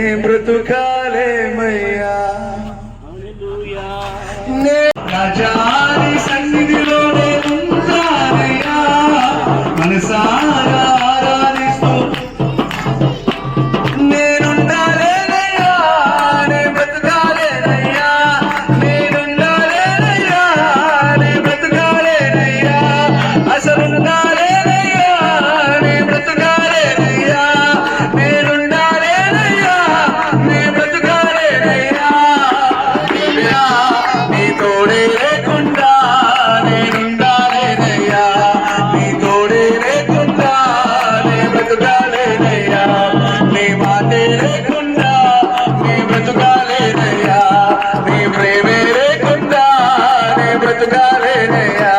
నే బ్రతుకాలేమయ్యా రాజాని సన్నిధిలో మనసారా తోడే లేకుండా నేనుండాలేనయ్యా నీ తోడే లేకుండా నే బ్రతకాలేనయ్యా నీ మాటే లేకుండా నీ బ్రతకాలేనయ్యా నీ ప్రేమే లేకుండా నే బ్రతకాలేనయ్యా